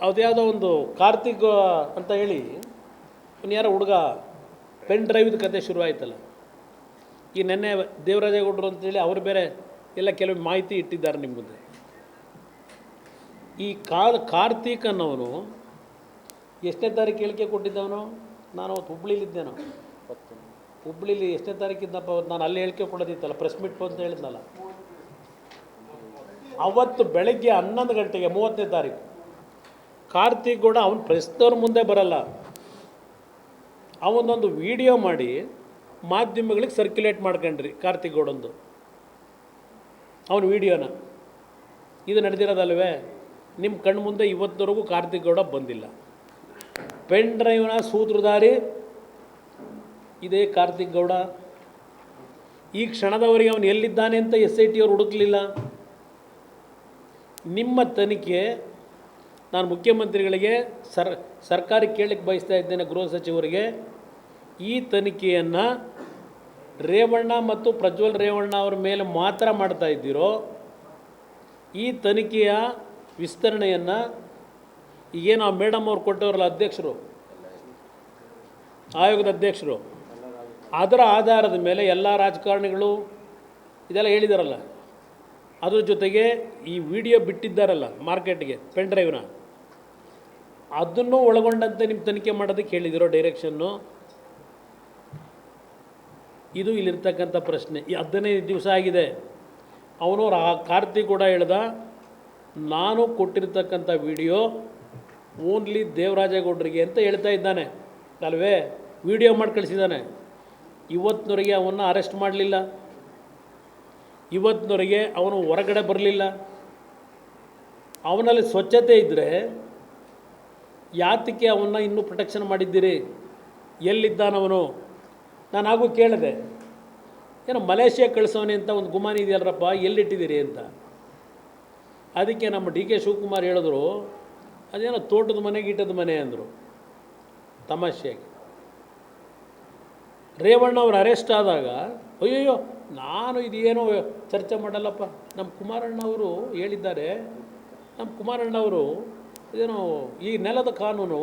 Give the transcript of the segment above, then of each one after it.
ಯಾವುದ್ಯಾವುದೋ ಒಂದು ಕಾರ್ತಿಕ್ ಅಂತ ಹೇಳಿ ಇನ್ನು ಯಾರೋ ಹುಡುಗ ಪೆನ್ ಡ್ರೈವ್ದು ಕತೆ ಶುರು ಆಯ್ತಲ್ಲ ಈ ನೆನ್ನೆ ದೇವರಾಜೇಗೌಡರು ಅಂತೇಳಿ ಅವರು ಬೇರೆ ಎಲ್ಲ ಕೆಲವು ಮಾಹಿತಿ ಇಟ್ಟಿದ್ದಾರೆ ನಿಮ್ಮ ಮುಂದೆ. ಈ ಕಾ ಕಾರ್ತಿಕ್ ಅನ್ನೋನು ಎಷ್ಟನೇ ತಾರೀಕು ಹೇಳಿಕೆ ಕೊಟ್ಟಿದ್ದವನು? ನಾನು ಅವತ್ತು ಹುಬ್ಳಿಲಿದ್ದೇನೋ ಹುಬ್ಳಿಲಿ ಎಷ್ಟನೇ ತಾರೀಕಿದ್ದಪ್ಪ ಅವತ್ತು ನಾನು ಅಲ್ಲಿ ಹೇಳಿಕೆ ಕೊಡೋದಿತ್ತಲ್ಲ, ಪ್ರೆಸ್ ಮೀಟ್ ಅಂತ ಹೇಳಿದ್ನಲ್ಲ. ಅವತ್ತು ಬೆಳಗ್ಗೆ ಹನ್ನೊಂದು ಗಂಟೆಗೆ ಮೂವತ್ತನೇ ತಾರೀಕು. ಕಾರ್ತಿಕ್ ಗೌಡ ಅವನು ಪ್ರಶ್ನವ್ರ ಮುಂದೆ ಬರಲ್ಲ. ಅವನೊಂದು ವಿಡಿಯೋ ಮಾಡಿ ಮಾಧ್ಯಮಗಳಿಗೆ ಸರ್ಕ್ಯುಲೇಟ್ ಮಾಡ್ಕೊಂಡ್ರಿ ಕಾರ್ತಿಕ್ ಗೌಡಂದು. ಅವನ ವಿಡಿಯೋನ ಇದು ನಡೆದಿರೋದಲ್ವೇ? ನಿಮ್ಮ ಕಣ್ಣು ಮುಂದೆ ಇವತ್ತವರೆಗೂ ಕಾರ್ತಿಕ್ ಗೌಡ ಬಂದಿಲ್ಲ. ಪೆನ್ ಡ್ರೈವ್ನ ಸೂತ್ರಧಾರಿ ಇದೇ ಕಾರ್ತಿಕ್ ಗೌಡ. ಈ ಕ್ಷಣದವರೆಗೆ ಅವನು ಎಲ್ಲಿದ್ದಾನೆ ಅಂತ ಎಸ್ ಐ ಟಿ ಅವ್ರು ಹುಡುಕ್ಲಿಲ್ಲ. ನಿಮ್ಮ ತನಿಖೆ ನಾನು ಮುಖ್ಯಮಂತ್ರಿಗಳಿಗೆ ಸರ್, ಸರ್ಕಾರ ಕೇಳಲಿಕ್ಕೆ ಬಯಸ್ತಾ ಇದ್ದೇನೆ ಗೃಹ ಸಚಿವರಿಗೆ, ಈ ತನಿಖೆಯನ್ನು ರೇವಣ್ಣ ಮತ್ತು ಪ್ರಜ್ವಲ್ ರೇವಣ್ಣ ಅವರ ಮೇಲೆ ಮಾತ್ರ ಮಾಡ್ತಾ ಇದ್ದೀರೋ, ಈ ತನಿಖೆಯ ವಿಸ್ತರಣೆಯನ್ನು ಈಗೇನು ಆ ಮೇಡಮ್ ಅವ್ರು ಕೊಟ್ಟವರಲ್ಲ ಅಧ್ಯಕ್ಷರು, ಆಯೋಗದ ಅಧ್ಯಕ್ಷರು, ಅದರ ಆಧಾರದ ಮೇಲೆ ಎಲ್ಲ ರಾಜಕಾರಣಿಗಳು ಇದೆಲ್ಲ ಹೇಳಿದಾರಲ್ಲ, ಅದರ ಜೊತೆಗೆ ಈ ವಿಡಿಯೋ ಬಿಟ್ಟಿದ್ದಾರಲ್ಲ ಮಾರ್ಕೆಟ್ಗೆ, ಪೆನ್ ಡ್ರೈವ್ನ. ಅದನ್ನು ಒಳಗೊಂಡಂತೆ ನಿಮ್ಮ ತನಿಖೆ ಮಾಡೋದಕ್ಕೆ ಹೇಳಿದಿರೋ ಡೈರೆಕ್ಷನ್ನು ಇದು ಇಲ್ಲಿರ್ತಕ್ಕಂಥ ಪ್ರಶ್ನೆ. ಈ ಹದಿನೈದು ದಿವಸ ಆಗಿದೆ. ಅವನು ರಾ ಕಾರ್ತಿಕ್ ಕೂಡ ಹೇಳ್ದ, ನಾನು ಕೊಟ್ಟಿರ್ತಕ್ಕಂಥ ವಿಡಿಯೋ ಓನ್ಲಿ ದೇವರಾಜೇಗೌಡರಿಗೆ ಅಂತ ಹೇಳ್ತಾ ಇದ್ದಾನೆ. ಅಲ್ವೇ? ವಿಡಿಯೋ ಮಾಡಿ ಕಳಿಸಿದ್ದಾನೆ. ಇವತ್ತಿನವರೆಗೆ ಅವನ್ನ ಅರೆಸ್ಟ್ ಮಾಡಲಿಲ್ಲ. ಇವತ್ತಿನವರೆಗೆ ಅವನು ಹೊರಗಡೆ ಬರಲಿಲ್ಲ. ಅವನಲ್ಲಿ ಸ್ವಚ್ಛತೆ ಇದ್ದರೆ ಯಾತಕ್ಕೆ ಅವನ್ನ ಇನ್ನೂ ಪ್ರೊಟೆಕ್ಷನ್ ಮಾಡಿದ್ದೀರಿ? ಎಲ್ಲಿದ್ದಾನವನು ನಾನು ಹಾಗೂ ಕೇಳಿದೆ. ಏನೋ ಮಲೇಷ್ಯಾ ಕಳಿಸೋನೆ ಅಂತ ಒಂದು ಗುಮಾನಿ ಇದೆಯಲ್ಲರಪ್ಪ ಎಲ್ಲಿಟ್ಟಿದ್ದೀರಿ ಅಂತ. ಅದಕ್ಕೆ ನಮ್ಮ ಡಿ ಕೆ ಶಿವಕುಮಾರ್ ಹೇಳಿದ್ರು, ಅದೇನೋ ತೋಟದ ಮನೆ, ಗೀಟದ ಮನೆ ಅಂದರು. ತಮಾಷೆಗೆ ರೇವಣ್ಣ ಅವರು ಅರೆಸ್ಟ್ ಆದಾಗ, ಅಯ್ಯಯ್ಯೋ, ನಾನು ಇದೇನೋ ಚರ್ಚೆ ಮಾಡಲ್ಲಪ್ಪ. ನಮ್ಮ ಕುಮಾರಣ್ಣ ಅವರು ಹೇಳಿದ್ದಾರೆ. ನಮ್ಮ ಕುಮಾರಣ್ಣ ಅವರು ಇದೇನೋ ಈ ನೆಲದ ಕಾನೂನು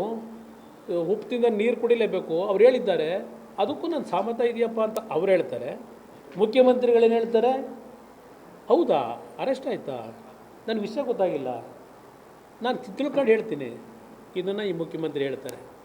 ಉಪ್ಪಿಂದ ನೀರು ಕುಡಿಲೇಬೇಕು, ಅವ್ರು ಹೇಳಿದ್ದಾರೆ. ಅದಕ್ಕೂ ನನ್ನ ಸಾಮತ ಇದೆಯಪ್ಪ ಅಂತ ಅವ್ರು ಹೇಳ್ತಾರೆ. ಮುಖ್ಯಮಂತ್ರಿಗಳೇನು ಹೇಳ್ತಾರೆ? ಹೌದಾ ಅರೆಸ್ಟ್ ಆಯಿತಾ? ನನ್ನ ವಿಷಯ ಗೊತ್ತಾಗಿಲ್ಲ. ನಾನು ತಿಳ್ಕೊಂಡು ಹೇಳ್ತೀನಿ. ಇದನ್ನು ಈ ಮುಖ್ಯಮಂತ್ರಿ ಹೇಳ್ತಾರೆ.